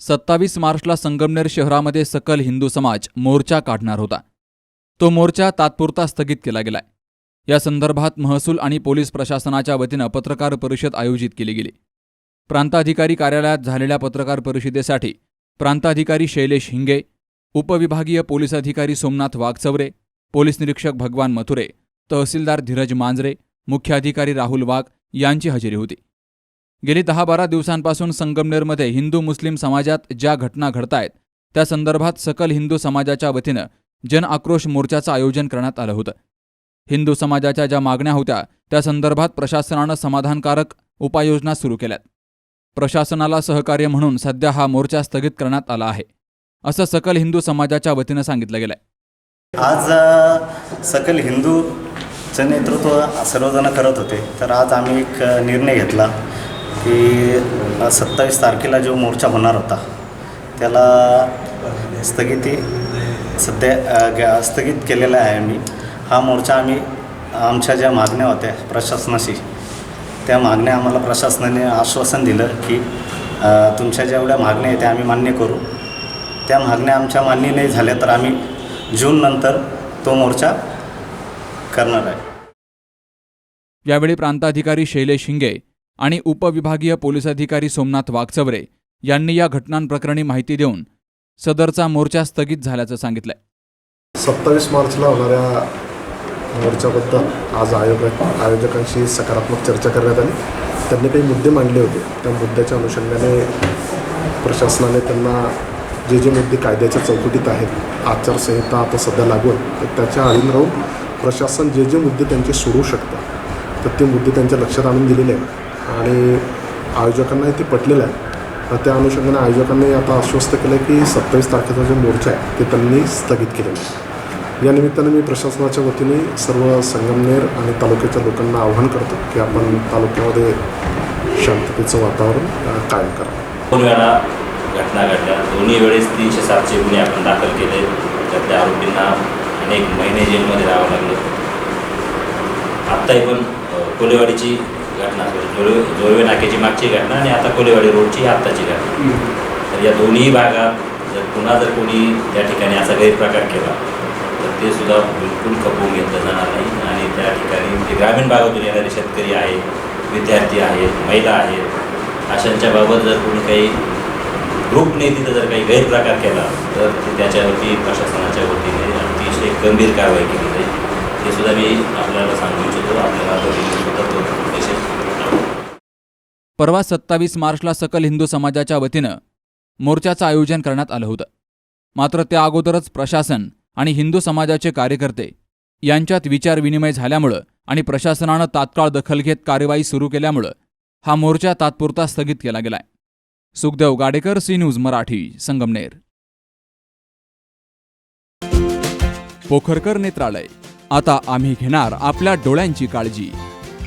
सत्तावीस मार्चला संगमनेर शहरामध्ये सकल हिंदू समाज मोर्चा काढणार होता. तो मोर्चा तात्पुरता स्थगित केला गेलाय. या संदर्भात महसूल आणि पोलीस प्रशासनाच्या वतीनं पत्रकार परिषद आयोजित केली गेली. प्रांताधिकारी कार्यालयात झालेल्या पत्रकार परिषदेसाठी प्रांताधिकारी शैलेश हिंगे उपविभागीय पोलीस अधिकारी सोमनाथ वाघचवरे पोलीस निरीक्षक भगवान मथुरे तहसीलदार धीरज मांजरे मुख्याधिकारी राहुल वाघ यांची हजेरी होती. गेली दहा बारा दिवसांपासून संगमनेरमध्ये हिंदू मुस्लिम समाजात ज्या घटना घडतायत त्या संदर्भात सकल हिंदू समाजाच्या वतीनं जन आक्रोश मोर्चाचं आयोजन करण्यात आलं होतं. हिंदू समाजाच्या ज्या मागण्या होत्या त्या संदर्भात प्रशासनानं समाधानकारक उपाययोजना सुरू केल्यात. प्रशासनाला सहकार्य म्हणून सध्या हा मोर्चा स्थगित करण्यात आला आहे असं सकल हिंदू समाजाच्या वतीनं सांगितलं गेलंय. आज सकल हिंदूचं नेतृत्व सर्वजण करत होते तर आज आम्ही एक निर्णय घेतला. की सत्तावीस तारखेला जो मोर्चा होणार होता त्याला स्थगिती सध्या स्थगित केलेला आहे आम्ही. हा मोर्चा आम्ही आमच्या ज्या मागण्या होत्या प्रशासनाशी त्या मागण्या आम्हाला प्रशासनाने आश्वासन दिलं की तुमच्या जेवढ्या मागण्या आहेत त्या आम्ही मान्य करू. त्या मागण्या आमच्या मान्य नाही झाल्या तर आम्ही जूननंतर तो मोर्चा करणार आहे. यावेळी प्रांताधिकारी शैलेश शिंगे आणि उपविभागीय पोलीस अधिकारी सोमनाथ वाघचवरे यांनी या घटनांप्रकरणी माहिती देऊन सदरचा मोर्चा स्थगित झाल्याचं सांगितलंय. सत्तावीस मार्चला होणाऱ्या मोर्चाबद्दल आज आयोग आयोजकांशी सकारात्मक चर्चा करण्यात आली. त्यांनी काही मुद्दे मांडले होते. त्या मुद्द्याच्या अनुषंगाने प्रशासनाने त्यांना जे जे मुद्दे कायद्याच्या चौकटीत आहेत आचारसंहिता आता सध्या लागून तर त्याच्या अधीन राहून प्रशासन जे जे मुद्दे त्यांचे सोडू शकतं तर ते मुद्दे त्यांच्या लक्षात आणून दिलेले आहेत. आणि आयोजकांनाही ते पटलेलं आहे. तर त्या अनुषंगाने आयोजकांनी आता आश्वस्त केलं की सत्तावीस तारखेचा जो मोर्चा आहे ते त्यांनी स्थगित केलेला आहे. या निमित्तानं मी प्रशासनाच्या वतीने सर्व संगमनेर आणि तालुक्याच्या लोकांना आव्हान करतो की आपण तालुक्यामध्ये शांततेचं वातावरण कायम करावं. दोन वेळा घटना घडल्या. दोन्ही वेळेस तीनशे सातशे गुन्हे आपण दाखल केले. त्यातल्या आरोपींना अनेक महिने जेलमध्ये राहावं लागलं. आत्ताही पण कोलेवाडीची घटना जोरवे जोरवे नाक्याची मागची घटना आणि आता कोलेवाडी रोडची आत्ताची घटना. तर या दोन्ही भागात जर पुन्हा जर कोणी त्या ठिकाणी असा गैरप्रकार केला तर ते सुद्धा बिलकुल खपवून घेतलं जाणार नाही. आणि त्या ठिकाणी जे ग्रामीण भागातून येणारे शेतकरी आहेत विद्यार्थी आहेत महिला आहेत अशांच्या बाबत जर कोणी काही ग्रुपने तिथं जर काही गैरप्रकार केला तर त्याच्यावरती प्रशासनाच्या वतीने अतिशय गंभीर कारवाई केली जाईल. हे सुद्धा मी आपल्याला सांगू इच्छितो. आपल्याला दोघींनी सुद्धा तो मेसेज परवा सत्तावीस मार्चला सकल हिंदू समाजाच्या वतीनं मोर्चाचं आयोजन करण्यात आलं होतं. मात्र त्या अगोदरच प्रशासन आणि हिंदू समाजाचे कार्यकर्ते यांच्यात विचारविनिमय झाल्यामुळं आणि प्रशासनानं तात्काळ दखल घेत कार्यवाही सुरू केल्यामुळं हा मोर्चा तात्पुरता स्थगित केला गेलाय. Sukhdev Gadekar C news Marathi Sangamner. Pokharkar Netralaya. आता आम्ही घेणार आपल्या डोळ्यांची काळजी.